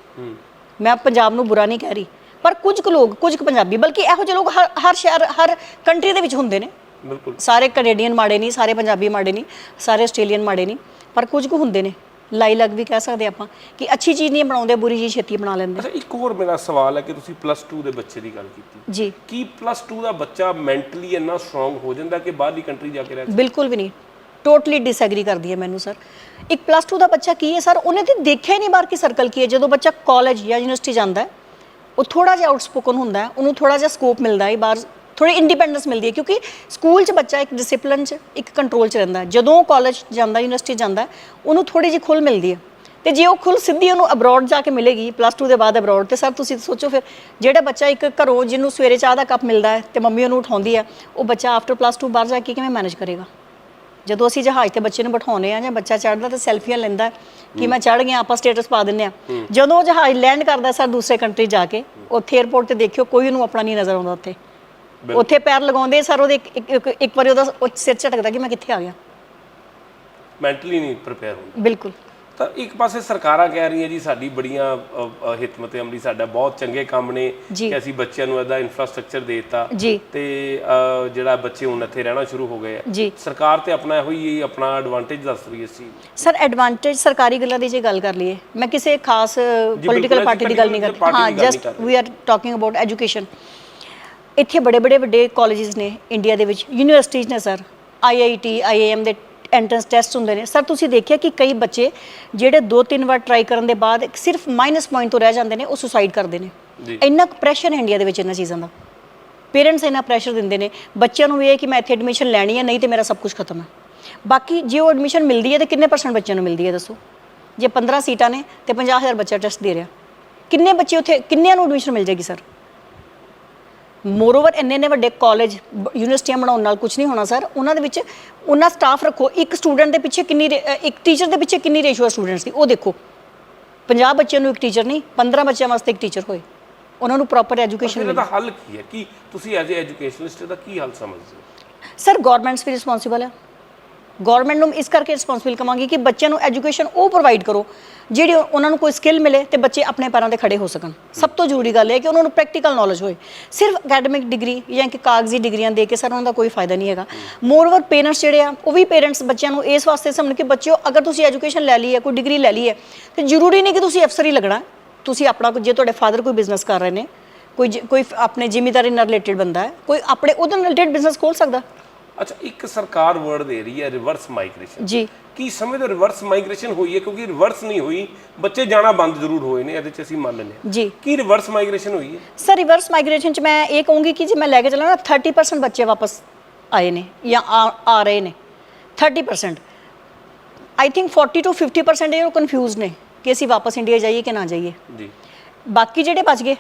ਮੈਂ ਪੰਜਾਬ ਨੂੰ ਬੁਰਾ ਨਹੀਂ ਕਹਿ ਰਹੀ ਪਰ ਕੁਝ ਕੁ ਲੋਕ ਕੁਝ ਕੁ ਪੰਜਾਬੀ ਬਲਕਿ ਇਹੋ ਜਿਹੇ ਲੋਕ ਹਰ ਹਰ ਸ਼ਹਿਰ ਹਰ ਕੰਟਰੀ ਦੇ ਵਿੱਚ ਹੁੰਦੇ ਨੇ। ਬਿਲਕੁਲ। ਸਾਰੇ ਕੈਨੇਡੀਅਨ ਮਾੜੇ ਨਹੀਂ ਸਾਰੇ ਪੰਜਾਬੀ ਮਾੜੇ ਨਹੀਂ ਸਾਰੇ ਆਸਟ੍ਰੇਲੀਅਨ ਮਾੜੇ ਨਹੀਂ ਪਰ ਕੁਝ ਕੁ ਹੁੰਦੇ ਨੇ। ਲਾਈ ਲੱਗ ਵੀ ਕਹਿ ਸਕਦੇ ਆਪਾਂ ਕਿ ਅੱਛੀ ਚੀਜ਼ ਨਹੀਂ ਬਣਾਉਂਦੇ ਬੁਰੀ ਚੀਜ਼ ਛੇਤੀ ਬਣਾ ਲੈਂਦੇ। ਅੱਛਾ ਇੱਕ ਹੋਰ ਮੇਰਾ ਸਵਾਲ ਹੈ ਕਿ ਤੁਸੀਂ ਪਲੱਸ 2 ਦੇ ਬੱਚੇ ਦੀ ਗੱਲ ਕੀਤੀ। ਜੀ। ਕੀ ਪਲੱਸ 2 ਦਾ ਬੱਚਾ ਮੈਂਟਲੀ ਇੰਨਾ ਸਟਰੋਂਗ ਹੋ ਜਾਂਦਾ ਕਿ ਬਾਹਰਲੀ ਕੰਟਰੀ ਜਾ ਕੇ ਰਹਿ ਬਿਲਕੁਲ ਵੀ ਨਹੀਂ। ਟੋਟਲੀ ਡਿਸਐਗਰੀ ਕਰਦੀ ਹੈ ਮੈਨੂੰ ਸਰ ਇੱਕ ਪਲੱਸ 2 ਦਾ ਬੱਚਾ ਕੀ ਹੈ ਸਰ ਉਹਨੇ ਤੇ ਦੇਖਿਆ ਹੀ ਨਹੀਂ ਬਾਹਰ ਕੀ ਸਰਕਲ ਕੀ ਹੈ। ਜਦੋਂ ਬੱਚਾ ਕਾਲਜ ਜਾਂ ਯੂਨੀਵਰਸਿਟੀ ਜਾਂਦਾ ਹੈ, ਉਹ ਥੋੜਾ ਜਿਹਾ ਆਊਟਸਪੋਕਨ ਹੁੰਦਾ ਹੈ, ਉਹਨੂੰ ਥੋੜਾ ਜਿਹਾ ਸਕੋਪ ਮਿਲਦਾ ਹੈ, ਬਾਹਰ ਥੋੜੀ ਇੰਡੀਪੈਂਡੈਂਸ ਮਿਲਦੀ ਹੈ, ਕਿਉਂਕਿ ਸਕੂਲ 'ਚ ਬੱਚਾ ਇੱਕ ਡਿਸਪਲਿਨ 'ਚ, ਇੱਕ ਕੰਟਰੋਲ 'ਚ ਰਹਿੰਦਾ ਹੈ। ਜਦੋਂ ਕਾਲਜ ਜਾਂਦਾ ਯੂਨੀਵਰਸਿਟੀ ਜਾਂਦਾ, ਉਹਨੂੰ ਥੋੜੀ ਜਿਹੀ ਖੁੱਲ ਮਿਲਦੀ ਹੈ। ਤੇ ਜੇ ਉਹ ਖੁੱਲ ਸਿੱਧੀ ਉਹਨੂੰ ਅਬਰੋਡ ਜਾ ਕੇ ਮਿਲੇਗੀ ਪਲੱਸ 2 ਦੇ ਬਾਅਦ ਅਬਰੋਡ ਤੇ ਸਰ ਤੁਸੀਂ ਸੋਚੋ ਫਿਰ, ਜਿਹੜਾ ਬੱਚਾ ਇੱਕ ਘਰੋਂ ਜਿਹਨੂੰ ਸਵੇਰੇ ਚਾਹ ਦਾ ਕੱਪ ਮਿਲਦਾ ਹੈ ਤੇ ਮੰਮੀ ਉਹਨੂੰ ਉਠਾਉਂਦੀ ਹੈ, ਉਹ ਬੱਚਾ ਆਫਟਰ ਪਲੱਸ 2 ਬਾਹਰ ਜਾ ਕੇ ਕਿਵੇਂ ਮੈਨੇਜ ਕਰੇਗਾ? ਜਦੋਂ ਅਸੀਂ ਜਹਾਜ਼ ਤੇ ਬੱਚੇ ਨੂੰ ਬਿਠਾਉਨੇ ਆ ਜਾਂ ਬੱਚਾ ਚੜਦਾ ਤਾਂ ਸੈਲਫੀਆਂ ਲੈਂਦਾ ਕਿ ਮੈਂ ਚੜ ਗਿਆ ਆਪਾਂ ਸਟੇਟਸ ਪਾ ਦਿੰਨੇ ਆ। ਜਦੋਂ ਉਹ ਜਹਾਜ਼ ਲੈਂਡ ਕਰਦਾ ਸਰ ਦੂਸਰੇ ਕੰਟਰੀ ਜਾ ਕੇ ਉੱਥੇ 에어ਪੋਰਟ ਤੇ ਦੇਖਿਓ ਕੋਈ ਉਹਨੂੰ ਆਪਣਾ ਨਹੀਂ ਨਜ਼ਰ ਆਉਂਦਾ ਉੱਥੇ। ਉੱਥੇ ਪੈਰ ਲਗਾਉਂਦੇ ਸਰ ਉਹਦੇ ਇੱਕ- ਇੱਕ ਇੱਕ- ਇੱਕ ਵਾਰੀ ਉਹਦਾ ਉਹ ਸਿਰ ਝਟਕਦਾ ਕਿ ਮੈਂ ਕਿੱਥੇ ਆ ਗਿਆ। ਮੈਂਟਲੀ ਨਹੀਂ ਪ੍ਰਿਪੇਅਰ ਹੁੰਦਾ। ਬਿਲਕੁਲ। ਤਾਂ ਇੱਕ ਪਾਸੇ ਸਰਕਾਰਾਂ ਕਹਿ ਰਹੀਆਂ ਜੀ ਸਾਡੀ ਬੜੀਆਂ ਅ, ਅ, ਹਿਤਮਤ ਅਮਲੀ ਸਾਡਾ ਬਹੁਤ ਚੰਗੇ ਕੰਮ ਨੇ ਜੀ। ਕਿ ਅਸੀਂ ਬੱਚਿਆਂ ਨੂੰ ਇਹਦਾ ਇਨਫਰਾਸਟ੍ਰਕਚਰ ਦੇਤਾ ਜੀ ਤੇ ਅ, ਜਿਹੜਾ ਬੱਚੇ ਹੁਣ ਇੱਥੇ ਰਹਿਣਾ ਸ਼ੁਰੂ ਹੋ ਗਏ ਆ ਜੀ ਸਰਕਾਰ ਤੇ ਆਪਣਾ ਇਹੋ ਹੀ ਆਪਣਾ ਐਡਵਾਂਟੇਜ ਦੱਸ ਰਹੀ ਹੈ ਨੂੰ। ਸਰ ਐਡਵਾਂਟੇਜ ਸਰਕਾਰੀ ਗੱਲਾਂ ਦੀ ਜੇ ਗੱਲ ਕਰ ਲਈਏ ਮੈਂ ਕਿਸੇ ਖਾਸ ਪੋਲੀਟੀਕਲ ਪਾਰਟੀ ਦੀ ਗੱਲ ਨਹੀਂ ਕਰ party ਹਾਂ ਦੀ ਗੱਲ ਨਹੀਂ ਜਸਟ ਕਰ ਰਹੇ। We are talking about education ਇੱਥੇ ਬੜੇ ਬੜੇ ਵੱਡੇ ਕਾਲਜਸ ਨੇ ਇੰਡੀਆ ਦੇ ਵਿੱਚ ਯੂਨੀਵਰਸਿਟੀਜ਼ ਨੇ ਸਰ ਆਈਆਈਟੀ ਆਈਆਈਐਮ ਦੇ ਐਂਟਰੈਂਸ ਟੈਸਟ ਹੁੰਦੇ ਨੇ। ਸਰ ਤੁਸੀਂ ਦੇਖਿਆ ਕਿ ਕਈ ਬੱਚੇ ਜਿਹੜੇ ਦੋ ਤਿੰਨ ਵਾਰ ਟਰਾਈ ਕਰਨ ਦੇ ਬਾਅਦ ਸਿਰਫ ਮਾਈਨਸ ਪੁਆਇੰਟ ਤੋਂ ਰਹਿ ਜਾਂਦੇ ਨੇ ਉਹ ਸੁਸਾਈਡ ਕਰਦੇ ਨੇ। ਇੰਨਾ ਪ੍ਰੈਸ਼ਰ ਹੈ ਇੰਡੀਆ ਦੇ ਵਿੱਚ ਇਹਨਾਂ ਚੀਜ਼ਾਂ ਦਾ। ਪੇਰੈਂਟਸ ਇੰਨਾ ਪ੍ਰੈਸ਼ਰ ਦਿੰਦੇ ਨੇ। ਬੱਚਿਆਂ ਨੂੰ ਵੀ ਇਹ ਕਿ ਮੈਂ ਇੱਥੇ ਐਡਮਿਸ਼ਨ ਲੈਣੀ ਹੈ ਨਹੀਂ ਤੇ ਮੇਰਾ ਸਭ ਕੁਝ ਖਤਮ ਹੈ। ਬਾਕੀ ਜੇ ਉਹ ਐਡਮਿਸ਼ਨ ਮਿਲਦੀ ਹੈ ਤੇ ਕਿੰਨੇ ਪਰਸੈਂਟ ਬੱਚਿਆਂ ਨੂੰ ਮਿਲਦੀ ਹੈ ਦੱਸੋ? ਜੇ 15 ਸੀਟਾਂ ਨੇ ਤੇ 50000 ਬੱਚਾ ਟੈਸਟ ਦੇ ਰਿਹਾ। ਕਿੰਨੇ ਬੱਚੇ ਉੱਥੇ ਕਿੰਨਿਆਂ ਨੂੰ ਐਡਮਿਸ਼ਨ ਮਿਲ ਜਾਏਗੀ ਸਰ ਮੋਰਓਵਰ ਇੰਨੇ ਨੇ ਵੱਡੇ ਕਾਲਜ ਯੂਨੀਵਰਸਿਟੀਆਂ ਬਣਾਉਣ ਨਾਲ ਕੁਝ ਨਹੀਂ ਹੋਣਾ ਸਰ ਉਹਨਾਂ ਦੇ ਵਿੱਚ ਉਹਨਾਂ ਸਟਾਫ ਰੱਖੋ। ਇੱਕ ਸਟੂਡੈਂਟ ਦੇ ਪਿੱਛੇ ਕਿੰਨੀ ਇੱਕ ਟੀਚਰ ਦੇ ਪਿੱਛੇ ਕਿੰਨੀ ਰੇਸ਼ੋ ਹੈ ਸਟੂਡੈਂਟਸ ਦੀ? ਉਹ ਦੇਖੋ। 50 ਬੱਚਿਆਂ ਨੂੰ ਇੱਕ ਟੀਚਰ ਨਹੀਂ 15 ਬੱਚਿਆਂ ਵਾਸਤੇ ਇੱਕ ਟੀਚਰ ਹੋਏ। ਉਹਨਾਂ ਨੂੰ ਪ੍ਰੋਪਰ ਐਜੂਕੇਸ਼ਨ ਇਹਦਾ ਹੱਲ ਕੀ ਹੈ? ਕਿ ਤੁਸੀਂ ਐਜ਼ ਅ ਐਜੂਕੇਸ਼ਨਲਿਸਟ ਇਹਦਾ ਕੀ ਹੱਲ ਸਮਝਦੇ ਹੋ? ਸਰ ਗਵਰਨਮੈਂਟਸ ਵੀ ਰਿਸਪੌਂਸਿਬਲ ਹੈ। ਗਵਰਨਮੈਂਟ ਨੂੰ ਇਸ ਕਰਕੇ ਰਿਸਪੌਂਸਿਬਲ ਕਵਾਂਗੀ ਕਿ ਬੱਚਿਆਂ ਨੂੰ ਐਜੂਕੇਸ਼ਨ ਉਹ ਪ੍ਰੋਵਾਈਡ ਕਰੋ ਜਿਹੜੀ ਉਹਨਾਂ ਨੂੰ ਕੋਈ ਸਕਿੱਲ ਮਿਲੇ ਤੇ ਬੱਚੇ ਆਪਣੇ ਪੈਰਾਂ ਤੇ ਖੜੇ ਹੋ ਸਕਣ। ਸਭ ਤੋਂ ਜ਼ਰੂਰੀ ਗੱਲ ਇਹ ਹੈ ਕਿ ਉਹਨਾਂ ਨੂੰ ਪ੍ਰੈਕਟੀਕਲ ਨੌਲੇਜ ਹੋਏ। ਸਿਰਫ ਅਕੈਡਮਿਕ ਡਿਗਰੀ ਜਾਂ ਕਿ ਕਾਗਜ਼ੀ ਡਿਗਰੀਆਂ ਦੇ ਕੇ ਸਰ, ਉਹਨਾਂ ਦਾ ਕੋਈ ਫਾਇਦਾ ਨਹੀਂ ਹੈਗਾ। ਮੋਰਓਵਰ ਪੇਰੈਂਟਸ ਜਿਹੜੇ ਆ, ਉਹ ਵੀ ਪੇਰੈਂਟਸ ਬੱਚਿਆਂ ਨੂੰ ਇਸ ਵਾਸਤੇ ਸਮਝਣ ਕਿ ਬੱਚਿਓ, ਅਗਰ ਤੁਸੀਂ ਐਜੂਕੇਸ਼ਨ ਲੈ ਲਈ ਹੈ, ਕੋਈ ਡਿਗਰੀ ਲੈ ਲਈ ਹੈ, ਤੇ ਜ਼ਰੂਰੀ ਨਹੀਂ ਕਿ ਤੁਸੀਂ ਅਫਸਰ ਹੀ ਲੱਗਣਾ। ਤੁਸੀਂ ਆਪਣਾ ਜੇ ਤੁਹਾਡੇ ਫਾਦਰ ਕੋਈ ਬਿਜ਼ਨਸ ਕਰ ਰਹੇ ਨੇ, ਕੋਈ ਜ- ਕੋਈ ਆਪਣੇ ਜ਼ਿਮੀਦਾਰੀ ਨਾਲ ਰਿਲੇਟਡ ਬੰਦਾ ਹੈ, ਕੋਈ ਆਪਣੇ, ਉਹਦੇ ਨਾਲ ਰਿਲੇਟਡ ਬਿਜ਼ਨਸ ਖੋਲ ਸਕਦਾ। ਅੱਛਾ ਇੱਕ ਸਰਕਾਰ ਵਰਡ ਦੇ ਰਹੀ ਹੈ ਰਿਵਰਸ ਮਾਈਗ੍ਰੇਸ਼ਨ ਜੀ। ਕੀ ਸਮਝਦੇ ਰਿਵਰਸ ਮਾਈਗ੍ਰੇਸ਼ਨ ਹੋਈ ਹੈ? ਕਿਉਂਕਿ ਰਿਵਰਸ ਨਹੀਂ ਹੋਈ ਬੱਚੇ ਜਾਣਾ ਬੰਦ ਜ਼ਰੂਰ ਹੋਏ ਨੇ ਇਹਦੇ ਚ ਅਸੀਂ ਮੰਨ ਲੈਂਦੇ ਜੀ। ਕੀ ਰਿਵਰਸ ਮਾਈਗ੍ਰੇਸ਼ਨ ਹੋਈ ਹੈ? ਸਰ ਰਿਵਰਸ ਮਾਈਗ੍ਰੇਸ਼ਨ ਚ ਮੈਂ ਇਹ ਕਹੂੰਗੀ ਕਿ ਜੇ ਮੈਂ ਲੈ ਕੇ ਚੱਲਾਂ ਨਾ 30% ਬੱਚੇ ਵਾਪਸ ਆਏ ਨੇ ਜਾਂ ਆ ਰਹੇ ਨੇ। 30% ਆਈ ਥਿੰਕ 40 ਤੋਂ 50% ਇਹ ਕਨਫਿਊਜ਼ ਨੇ ਕਿ ਅਸੀਂ ਵਾਪਸ ਇੰਡੀਆ ਜਾਈਏ ਕਿ ਨਾ ਜਾਈਏ। ਜੀ। ਬਾਕੀ ਜਿਹੜੇ ਬਚ ਗਏ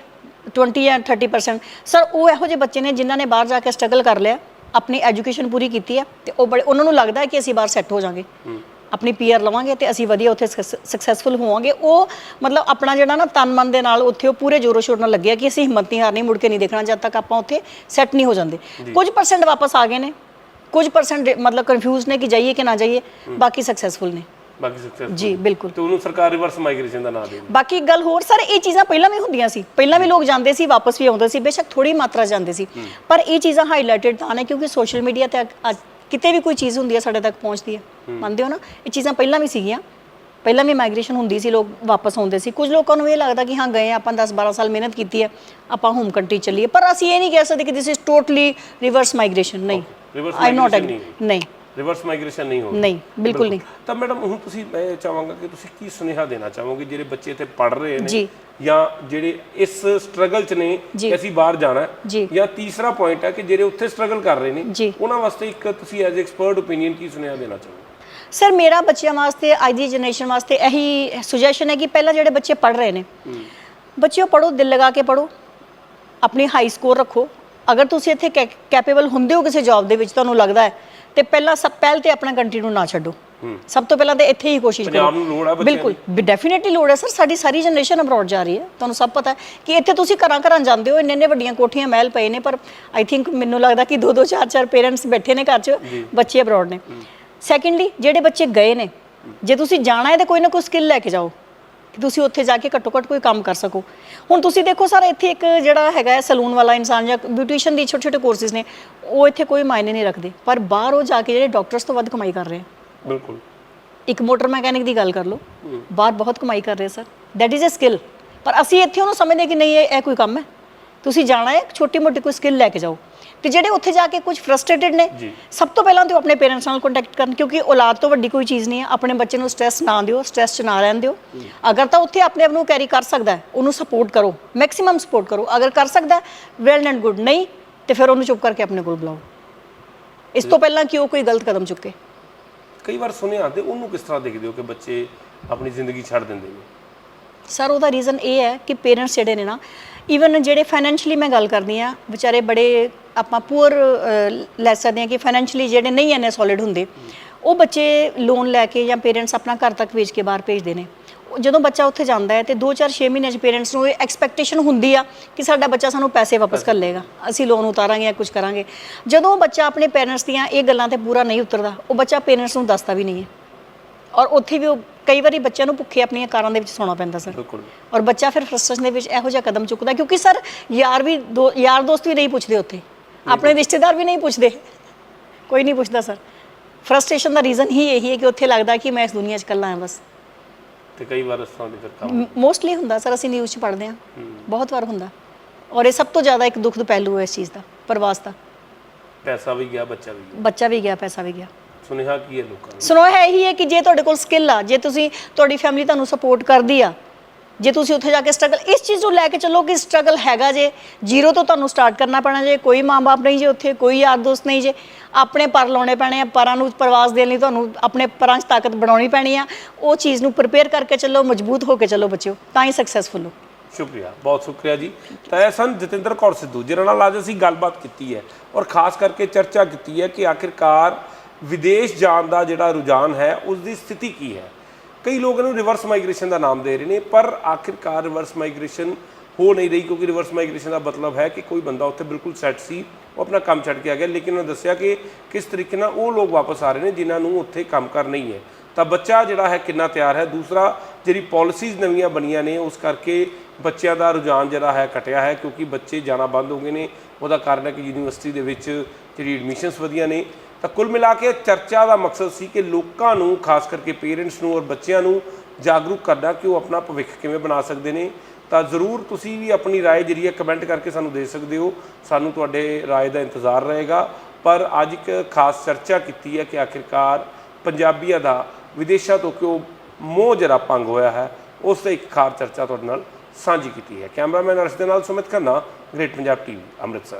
20 ਜਾਂ 30% ਸਰ ਉਹ ਇਹੋ ਜਿਹੇ ਬੱਚੇ ਨੇ ਜਿਨ੍ਹਾਂ ਨੇ ਬਾਹਰ ਜਾ ਕੇ ਸਟਰਗਲ ਕਰ ਲਿਆ। ਆਪਣੀ ਐਜੂਕੇਸ਼ਨ ਪੂਰੀ ਕੀਤੀ ਹੈ ਤੇ ਉਹ ਬੜੇ ਉਹਨਾਂ ਨੂੰ ਲੱਗਦਾ ਹੈ ਕਿ ਅਸੀਂ ਬਾਹਰ ਸੈੱਟ ਹੋ ਜਾਾਂਗੇ ਆਪਣੀ ਪੀਆਰ ਲਵਾਂਗੇ ਤੇ ਅਸੀਂ ਵਧੀਆ ਉੱਥੇ ਸਕਸੈਸਫੁਲ ਹੋਵਾਂਗੇ। ਉਹ ਮਤਲਬ ਆਪਣਾ ਜਿਹੜਾ ਨਾ ਤਨ ਮਨ ਦੇ ਨਾਲ ਉੱਥੇ ਉਹ ਪੂਰੇ ਜ਼ੋਰੋ ਸ਼ੋਰ ਨਾਲ ਲੱਗਿਆ ਕਿ ਅਸੀਂ ਹਿੰਮਤ ਨਹੀਂ ਹਾਰਨੀ ਮੁੜ ਕੇ ਨਹੀਂ ਦੇਖਣਾ ਜਦ ਤੱਕ ਆਪਾਂ ਉੱਥੇ ਸੈੱਟ ਨਹੀਂ ਹੋ ਜਾਂਦੇ। ਕੁਝ ਪਰਸੈਂਟ ਵਾਪਸ ਆ ਗਏ ਨੇ। ਕੁਝ ਪਰਸੈਂਟ ਮਤਲਬ ਕਨਫਿਊਜ਼ ਨੇ ਕਿ ਜਾਈਏ ਕਿ ਨਾ ਜਾਈਏ। ਬਾਕੀ ਸਕਸੈਸਫੁਲ ਨੇ। ਬਾਕੀ ਸਕਸੈਸ ਜੀ ਬਿਲਕੁਲ। ਤੇ ਉਹਨੂੰ ਸਰਕਾਰ ਰਿਵਰਸ ਮਾਈਗ੍ਰੇਸ਼ਨ ਦਾ ਨਾਮ ਦੇ ਰਹੀ ਬਾਕੀ ਇੱਕ ਗੱਲ ਹੋਰ ਸਰ ਇਹ ਚੀਜ਼ਾਂ ਪਹਿਲਾਂ ਵੀ ਹੁੰਦੀਆਂ ਸੀ। ਪਹਿਲਾਂ ਵੀ ਲੋਕ ਜਾਂਦੇ ਸੀ ਵਾਪਸ ਵੀ ਆਉਂਦੇ ਸੀ ਬੇਸ਼ੱਕ ਥੋੜੀ ਮਾਤਰਾ 'ਚ ਜਾਂਦੇ ਸੀ। ਪਰ ਇਹ ਚੀਜ਼ਾਂ ਹਾਈਲਾਈਟਡ ਤਾਂ ਨੇ ਕਿਉਂਕਿ ਸੋਸ਼ਲ ਮੀਡੀਆ ਤੇ ਅੱਜ- ਅੱਜ ਕਿਤੇ ਵੀ ਕੋਈ ਚੀਜ਼ ਹੁੰਦੀ ਹੈ ਸਾਡੇ ਤੱਕ ਪਹੁੰਚਦੀ ਹੈ। ਮੰਨਦੇ ਹੋ ਨਾ? ਇਹ ਚੀਜ਼ਾਂ ਪਹਿਲਾਂ ਵੀ ਸੀਗੀਆਂ। ਪਹਿਲਾਂ ਵੀ ਮਾਈਗ੍ਰੇਸ਼ਨ ਹੁੰਦੀ ਸੀ ਲੋਕ ਵਾਪਸ ਆਉਂਦੇ ਸੀ। ਕੁਝ ਲੋਕਾਂ ਨੂੰ ਇਹ ਲੱਗਦਾ ਕਿ ਹਾਂ ਗਏ ਹਾਂ, ਆਪਾਂ 10 12 ਸਾਲ ਮਿਹਨਤ ਕੀਤੀ ਹੈ ਆਪਾਂ ਹੋਮ ਕੰਟਰੀ ਚੱਲੀਏ। ਪਰ ਅਸੀਂ ਇਹ ਨਹੀਂ ਕਹਿ ਸਕਦੇ ਕਿ this is totally reverse migration ਨਹੀਂ। Reverse ਆਈ ਨੋਟ migration ਨਹੀਂ। ਰਿਵਰਸ ਮਾਈਗ੍ਰੇਸ਼ਨ ਨਹੀਂ ਹੋਈ ਨਹੀਂ ਬਿਲਕੁਲ ਨਹੀਂ ਤਾਂ ਮੈਡਮ ਹੁਣ ਤੁਸੀਂ ਮੈਂ ਚਾਹਾਂਗਾ ਕਿ ਤੁਸੀਂ ਕੀ ਸੁਨੇਹਾ ਦੇਣਾ ਚਾਹੋਗੇ ਜਿਹੜੇ ਬੱਚੇ ਇੱਥੇ ਪੜ ਰਹੇ ਨੇ ਜੀ। ਜਿਹੜੇ ਇਸ ਸਟਰਗਲ 'ਚ ਨੇ। ਕਿ ਅਸੀਂ ਬਾਹਰ ਜਾਣਾ ਹੈ ਜੀ। ਤੀਸਰਾ ਪੁਆਇੰਟ ਹੈ ਕਿ ਜਿਹੜੇ ਉੱਥੇ ਸਟਰਗਲ ਕਰ ਰਹੇ ਨੇ। ਉਹਨਾਂ ਵਾਸਤੇ ਇੱਕ ਤੁਸੀਂ ਐਜ਼ ਐਕਸਪਰਟ ਓਪੀਨੀਅਨ ਕੀ ਸੁਨੇਹਾ ਦੇਣਾ ਚਾਹੋਗੇ ਸਰ ਮੇਰਾ ਬੱਚਿਆਂ ਵਾਸਤੇ ਅੱਜ ਦੀ ਜਨਰੇਸ਼ਨ ਵਾਸਤੇ ਇਹੀ ਸੁਜੈਸ਼ਨ ਹੈ ਕਿ ਪਹਿਲਾਂ ਜਿਹੜੇ ਬੱਚੇ ਪੜ ਰਹੇ ਨੇ ਬੱਚਿਓ ਪੜੋ ਦਿਲ ਲਗਾ ਕੇ ਪੜੋ ਆਪਣੀ ਹਾਈ ਸਕੋਰ ਰੱਖੋ ਅਗਰ ਤੁਸੀਂ ਇੱਥੇ ਕੈਪੇਬਲ ਹੁੰਦੇ ਹੋ ਕਿਸੇ ਜੌਬ ਦੇ ਵਿੱਚ ਤੁਹਾਨੂੰ ਲੱਗਦਾ ਹੈ ਤੇ ਪਹਿਲਾਂ ਸਭ ਪਹਿਲ ਤੇ ਆਪਣਾ ਕੰਟਰੀ ਨੂੰ ਨਾ ਛੱਡੋ। ਸਭ ਤੋਂ ਪਹਿਲਾਂ ਤੇ ਇੱਥੇ ਹੀ ਕੋਸ਼ਿਸ਼ ਕਰੋ। ਪੰਜਾਬ ਨੂੰ ਲੋੜ ਆ ਬੱਚਿਆਂ ਬਿਲਕੁਲ। ਡੈਫੀਨਿਟਲੀ ਲੋੜ ਹੈ ਸਰ ਸਾਡੀ ਸਾਰੀ ਜਨਰੇਸ਼ਨ ਅਬਰੋਡ ਜਾ ਰਹੀ ਹੈ। ਤੁਹਾਨੂੰ ਸਭ ਪਤਾ ਹੈ ਕਿ ਇੱਥੇ ਤੁਸੀਂ ਘਰਾਂ ਘਰਾਂ ਜਾਂਦੇ ਹੋ ਇੰਨੇ ਇੰਨੇ ਵੱਡੀਆਂ ਕੋਠੀਆਂ ਮਹਿਲ ਪਏ ਨੇ ਪਰ ਆਈ ਥਿੰਕ ਮੈਨੂੰ ਲੱਗਦਾ ਕਿ ਦੋ ਦੋ ਚਾਰ ਚਾਰ ਪੇਰੈਂਟਸ ਬੈਠੇ ਨੇ ਘਰ 'ਚ ਬੱਚੇ ਅਬਰੋਡ ਨੇ। ਸੈਕੰਡਲੀ ਜਿਹੜੇ ਬੱਚੇ ਗਏ ਨੇ ਜੇ ਤੁਸੀਂ ਜਾਣਾ ਹੈ ਤਾਂ ਕੋਈ ਨਾ ਕੋਈ ਸਕਿੱਲ ਲੈ ਕੇ ਜਾਓ। ਕਿ ਤੁਸੀਂ ਉੱਥੇ ਜਾ ਕੇ ਘੱਟੋ ਘੱਟ ਕੋਈ ਕੰਮ ਕਰ ਸਕੋ। ਹੁਣ ਤੁਸੀਂ ਦੇਖੋ ਸਰ ਇੱਥੇ ਇੱਕ ਜਿਹੜਾ ਹੈਗਾ ਸਲੂਨ ਵਾਲਾ ਇਨਸਾਨ ਜਾਂ ਬਿਊਟੀਸ਼ੀਅਨ ਦੀ ਛੋਟੇ ਛੋਟੇ ਕੋਰਸਿਸ ਨੇ ਉਹ ਇੱਥੇ ਕੋਈ ਮਾਇਨੇ ਨਹੀਂ ਰੱਖਦੇ। ਪਰ ਬਾਹਰ ਉਹ ਜਾ ਕੇ ਜਿਹੜੇ ਡਾਕਟਰਸ ਤੋਂ ਵੱਧ ਕਮਾਈ ਕਰ ਰਹੇ ਆ। ਬਿਲਕੁਲ। ਇੱਕ ਮੋਟਰ ਮੈਕੈਨਿਕ ਦੀ ਗੱਲ ਕਰ ਲਓ। ਬਾਹਰ ਬਹੁਤ ਕਮਾਈ ਕਰ ਰਹੇ sir. That is a skill ਪਰ ਅਸੀਂ ਇੱਥੇ ਉਹਨੂੰ ਸਮਝਦੇ ਕਿ ਨਹੀਂ ਇਹ ਇਹ ਕੋਈ ਕੰਮ ਹੈ। ਤੁਸੀਂ ਜਾਣਾ ਹੈ ਛੋਟੀ ਮੋਟੀ ਕੋਈ ਸਕਿੱਲ ਲੈ ਕੇ ਜਾਓ। ਤੇ ਜਿਹੜੇ ਉੱਥੇ ਜਾ ਕੇ ਕੁਝ ਫਰਸਟ੍ਰੇਟਡ ਨੇ। ਸਭ ਤੋਂ ਪਹਿਲਾਂ ਤੇ ਉਹ ਆਪਣੇ ਪੇਰੈਂਟਸ ਨਾਲ ਕੰਟੈਕਟ ਕਰਨ ਕਿਉਂਕਿ ਔਲਾਦ ਤੋਂ ਵੱਡੀ ਕੋਈ ਚੀਜ਼ ਨਹੀਂ ਹੈ। ਆਪਣੇ ਬੱਚੇ ਨੂੰ ਸਟ੍ਰੈਸ ਨਾ ਦਿਓ ਸਟ੍ਰੈਸ 'ਚ ਨਾ ਰਹਿਣ ਦਿਓ। ਅਗਰ ਤਾਂ ਉੱਥੇ ਆਪਣੇ ਆਪ ਨੂੰ ਕੈਰੀ ਕਰ ਸਕਦਾ ਉਹਨੂੰ ਸਪੋਰਟ ਕਰੋ ਮੈਕਸਿਮਮ ਸਪੋਰਟ ਕਰੋ। ਅਗਰ ਕਰ ਸਕਦਾ ਵੈਲ ਐਂਡ ਗੁੱਡ ਨਹੀਂ ਤੇ ਫਿਰ ਉਹਨੂੰ ਚੁੱਪ ਕਰਕੇ ਆਪਣੇ ਕੋਲ ਬੁਲਾਓ। ਇਸ ਤੋਂ ਪਹਿਲਾਂ ਕਿ ਉਹ ਕੋਈ ਗਲਤ ਕਦਮ ਚੁੱਕੇ। ਕਈ ਵਾਰ ਸੁਣਿਆ ਤੇ ਉਹਨੂੰ ਕਿਸ ਤਰ੍ਹਾਂ ਦੇਖਦੇ ਹੋ ਕਿ ਬੱਚੇ ਆਪਣੀ ਜ਼ਿੰਦਗੀ ਛੱਡ ਦਿੰਦੇ ਨੇ? ਸਰ ਉਹਦਾ ਰੀਜ਼ਨ ਇਹ ਹੈ ਕਿ ਪੇਰੈਂਟਸ ਜਿਹੜੇ ਨੇ ਨਾ ਈਵਨ ਜਿਹੜੇ ਫਾਈਨੈਂਸ਼ਲੀ ਮੈਂ ਗੱਲ ਕਰਦੀ ਆ ਵਿਚਾਰੇ ਬੜੇ ਆਪਾਂ ਪੂਅਰ ਲੈ ਸਕਦੇ ਹਾਂ ਕਿ ਫਾਈਨੈਂਸ਼ਲੀ ਜਿਹੜੇ ਨਹੀਂ ਇੰਨੇ ਸੋਲਿਡ ਹੁੰਦੇ ਉਹ ਬੱਚੇ ਲੋਨ ਲੈ ਕੇ ਜਾਂ ਪੇਰੈਂਟਸ ਆਪਣਾ ਘਰ ਤੱਕ ਵੇਚ ਕੇ ਬਾਹਰ ਭੇਜਦੇ ਨੇ। ਜਦੋਂ ਬੱਚਾ ਉੱਥੇ ਜਾਂਦਾ ਹੈ ਤੇ 2-4 6 ਮਹੀਨਿਆਂ 'ਚ ਪੇਰੈਂਟਸ ਨੂੰ ਇਹ ਐਕਸਪੈਕਟੇਸ਼ਨ ਹੁੰਦੀ ਆ ਕਿ ਸਾਡਾ ਬੱਚਾ ਸਾਨੂੰ ਪੈਸੇ ਵਾਪਸ ਕਰ ਲੇਗਾ ਅਸੀਂ ਲੋਨ ਉਤਾਰਾਂਗੇ ਜਾਂ ਕੁਝ ਕਰਾਂਗੇ। ਜਦੋਂ ਉਹ ਬੱਚਾ ਆਪਣੇ ਪੇਰੈਂਟਸ ਦੀਆਂ ਇਹ ਗੱਲਾਂ ਤੇ ਪੂਰਾ ਨਹੀਂ ਉਤਰਦਾ ਉਹ ਬੱਚਾ ਪੇਰੈਂਟਸ ਨੂੰ ਦੱਸਦਾ ਵੀ ਨਹੀਂ ਹੈ। ਔਰ ਉੱਥੇ ਵੀ ਉਹ ਕਈ ਵਾਰੀ ਬੱਚਿਆਂ ਨੂੰ ਭੁੱਖੇ ਆਪਣੀਆਂ ਕਾਰਾਂ ਦੇ ਵਿੱਚ ਸੌਣਾ ਪੈਂਦਾ ਸਰ। ਬਿਲਕੁਲ। ਔਰ ਬੱਚਾ ਫਿਰ ਫਰਸਟ੍ਰੇਸ਼ਨ ਦੇ ਵਿੱਚ ਇਹੋ ਜਿਹਾ ਕਦਮ ਚੁੱਕਦਾ ਕਿਉਂਕਿ ਸਰ ਯਾਰ ਵੀ ਯਾਰ ਦੋਸਤ ਵੀ ਨਹੀਂ ਪੁੱਛਦੇ ਉੱਥੇ। ਆਪਣੇ ਰਿਸ਼ਤੇਦਾਰ ਵੀ ਨਹੀਂ ਪੁੱਛਦੇ। ਕੋਈ ਨਹੀਂ ਪੁੱਛਦਾ ਸਰ ਫਰਸਟ੍ਰੇਸ਼ਨ ਦਾ ਰੀਜ਼ਨ ਹੀ ਇਹੀ ਹੈ ਕਿ ਉੱਥੇ ਲੱਗਦਾ ਕਿ ਮੈਂ ਇਸ ਦੁਨੀਆ 'ਚ ਇਕੱਲਾ ਹਾਂ ਬਸ। ਤੇ ਕਈ ਵਾਰ ਇਸ ਤਰ੍ਹਾਂ ਦੀ ਫਿਰ ਕੰਮ ਮੋਸਟਲੀ ਹੁੰਦਾ ਸਰ ਅਸੀਂ ਨਿਊਜ਼ 'ਚ ਪੜ੍ਹਦੇ ਹਾਂ। ਬਹੁਤ ਵਾਰ ਹੁੰਦਾ। ਔਰ ਇਹ ਸਭ ਤੋਂ ਜ਼ਿਆਦਾ ਇੱਕ ਦੁੱਖ ਦਾ ਪਹਿਲੂ ਹੈ ਇਸ ਚੀਜ਼ ਦਾ ਪ੍ਰਵਾਸ ਦਾ। ਪੈਸਾ ਵੀ ਗਿਆ ਬੱਚਾ ਵੀ ਗਿਆ। ਬੱਚਾ ਵੀ ਗਿਆ ਪੈਸਾ ਵੀ ਗਿਆ। ਸੁਨੇਹਾ ਕੀ ਹੈ ਲੋਕਾਂ ਨੂੰ? ਸੁਣੋ ਹੈ ਇਹੀ ਹੈ ਕਿ ਜੇ ਤੁਹਾਡੇ ਕੋਲ ਸਕਿੱਲ ਆ ਜੇ ਤੁਸੀਂ ਤੁਹਾਡੀ ਫੈਮਿਲੀ ਤੁਹਾਨੂੰ ਸਪੋਰਟ ਕਰਦੀ ਆ ਜੇ ਤੁਸੀਂ ਉੱਥੇ ਜਾ ਕੇ ਸਟਰਗਲ ਇਸ ਚੀਜ਼ ਨੂੰ ਲੈ ਕੇ ਚੱਲੋ ਕਿ ਸਟਰਗਲ ਹੈਗਾ ਜੇ। ਜ਼ੀਰੋ ਤੋਂ ਤੁਹਾਨੂੰ ਸਟਾਰਟ ਕਰਨਾ ਪੈਣਾ ਜੇ, ਕੋਈ ਮਾਂ-ਬਾਪ ਨਹੀਂ ਜੇ ਉੱਥੇ, ਕੋਈ ਯਾਰ ਦੋਸਤ ਨਹੀਂ ਜੇ। ਆਪਣੇ ਪਰ ਲਾਉਣੇ ਪੈਣੇ ਆ, ਪਰਾਂ ਨੂੰ ਪ੍ਰਵਾਸ ਦੇਣ ਲਈ ਤੁਹਾਨੂੰ ਆਪਣੇ ਪਰਾਂ 'ਚ ਤਾਕਤ ਬਣਾਉਣੀ ਪੈਣੀ ਆ। ਉਹ ਚੀਜ਼ ਨੂੰ ਪ੍ਰਪੇਅਰ ਕਰਕੇ ਚੱਲੋ, ਮਜ਼ਬੂਤ ਹੋ ਕੇ ਚੱਲੋ ਬੱਚਿਓ, ਤਾਂ ਹੀ ਸਕਸੈਸਫੁਲ ਹੋ। ਸ਼ੁਕਰੀਆ, ਬਹੁਤ ਸ਼ੁਕਰੀਆ ਜੀ। ਤਾਂ ਇਹ ਸਨ ਜਤਿੰਦਰ ਕੌਰ ਸਿੱਧੂ ਜਿਹਨਾਂ ਨਾਲ ਅੱਜ ਅਸੀਂ ਗੱਲਬਾਤ ਕੀਤੀ ਹੈ ਔਰ ਖਾਸ ਕਰਕੇ ਚਰਚਾ ਕੀਤੀ ਹੈ ਕਿ ਆਖਿਰਕਾਰ ਵਿਦੇਸ਼ ਜਾਣ ਦਾ ਜਿਹੜਾ ਰੁਝਾਨ ਹੈ ਉਸ ਦੀ ਸਥਿਤੀ ਕੀ ਹੈ। ਕਈ ਲੋਕ ਇਹਨੂੰ ਰਿਵਰਸ ਮਾਈਗ੍ਰੇਸ਼ਨ ਦਾ ਨਾਮ ਦੇ ਰਹੇ ਨੇ, ਪਰ ਆਖਿਰਕਾਰ ਰਿਵਰਸ ਮਾਈਗ੍ਰੇਸ਼ਨ ਹੋ ਨਹੀਂ ਰਹੀ ਕਿਉਂਕਿ ਰਿਵਰਸ ਮਾਈਗ੍ਰੇਸ਼ਨ ਦਾ ਮਤਲਬ ਹੈ ਕਿ ਕੋਈ ਬੰਦਾ ਉੱਥੇ ਬਿਲਕੁਲ ਸੈੱਟ ਸੀ, ਉਹ ਆਪਣਾ ਕੰਮ ਛੱਡ ਕੇ ਆ ਗਿਆ। ਲੇਕਿਨ ਉਹਨੇ ਦੱਸਿਆ ਕਿ ਕਿਸ ਤਰੀਕੇ ਨਾਲ ਉਹ ਲੋਕ ਵਾਪਸ ਆ ਰਹੇ ਨੇ ਜਿਨ੍ਹਾਂ ਨੂੰ ਉੱਥੇ ਕੰਮ ਕਰ ਨਹੀਂ ਹੈ। ਤਾਂ ਬੱਚਾ ਜਿਹੜਾ ਹੈ ਕਿੰਨਾ ਤਿਆਰ ਹੈ? ਦੂਸਰਾ, ਜਿਹੜੀ ਪਾਲਿਸੀਜ਼ ਨਵੀਆਂ ਬਣੀਆਂ ਨੇ, ਉਸ ਕਰਕੇ ਬੱਚਿਆਂ ਦਾ ਰੁਝਾਨ ਜਿਹੜਾ ਹੈ ਘਟਿਆ ਹੈ ਕਿਉਂਕਿ ਬੱਚੇ ਜਾਣਾ ਬੰਦ ਹੋ ਗਏ ਨੇ। ਉਹਦਾ ਕਾਰਨ ਹੈ ਕਿ ਯੂਨੀਵਰਸਿਟੀ ਦੇ ਵਿੱਚ ਜਿਹੜੀ ਐਡਮਿਸ਼ਨਸ ਵਧੀਆਂ ਨੇ ਤਾਂ ਕੁੱਲ ਮਿਲਾ ਕੇ ਚਰਚਾ ਦਾ ਮਕਸਦ ਸੀ ਕਿ ਲੋਕਾਂ ਨੂੰ ਖਾਸ ਕਰਕੇ ਪੇਰੈਂਟਸ ਨੂੰ ਔਰ ਬੱਚਿਆਂ ਨੂੰ ਜਾਗਰੂਕ ਕਰਨਾ ਕਿ ਉਹ ਆਪਣਾ ਭਵਿੱਖ ਕਿਵੇਂ ਬਣਾ ਸਕਦੇ ਨੇ ਤਾਂ ਜ਼ਰੂਰ ਤੁਸੀਂ ਵੀ ਆਪਣੀ رائے ਜਿਹੜੀ ਹੈ ਕਮੈਂਟ ਕਰਕੇ ਸਾਨੂੰ ਦੇ ਸਕਦੇ ਹੋ ਸਾਨੂੰ ਤੁਹਾਡੇ رائے ਦਾ ਇੰਤਜ਼ਾਰ ਰਹੇਗਾ ਪਰ ਅੱਜ ਇੱਕ ਖਾਸ ਚਰਚਾ ਕੀਤੀ ਹੈ ਕਿ ਆਖਿਰਕਾਰ ਪੰਜਾਬੀਆਂ ਦਾ ਵਿਦੇਸ਼ਾਂ ਤੋਂ ਕਿਉਂ ਮੋਹ ਜਰਾ ਭੰਗ ਹੋਇਆ ਹੈ ਉਸ ਤੇ ਇੱਕ ਖਾਸ ਚਰਚਾ ਤੁਹਾਡੇ ਨਾਲ ਸਾਂਝੀ ਕੀਤੀ ਹੈ ਕੈਮਰਾਮੈਨ ਅਰਸ਼ ਦੇ ਨਾਲ ਸੁਮਿਤ ਖੰਨਾ ਗ੍ਰੇਟ ਪੰਜਾਬ ਟੀਵੀ ਅੰਮ੍ਰਿਤਸਰ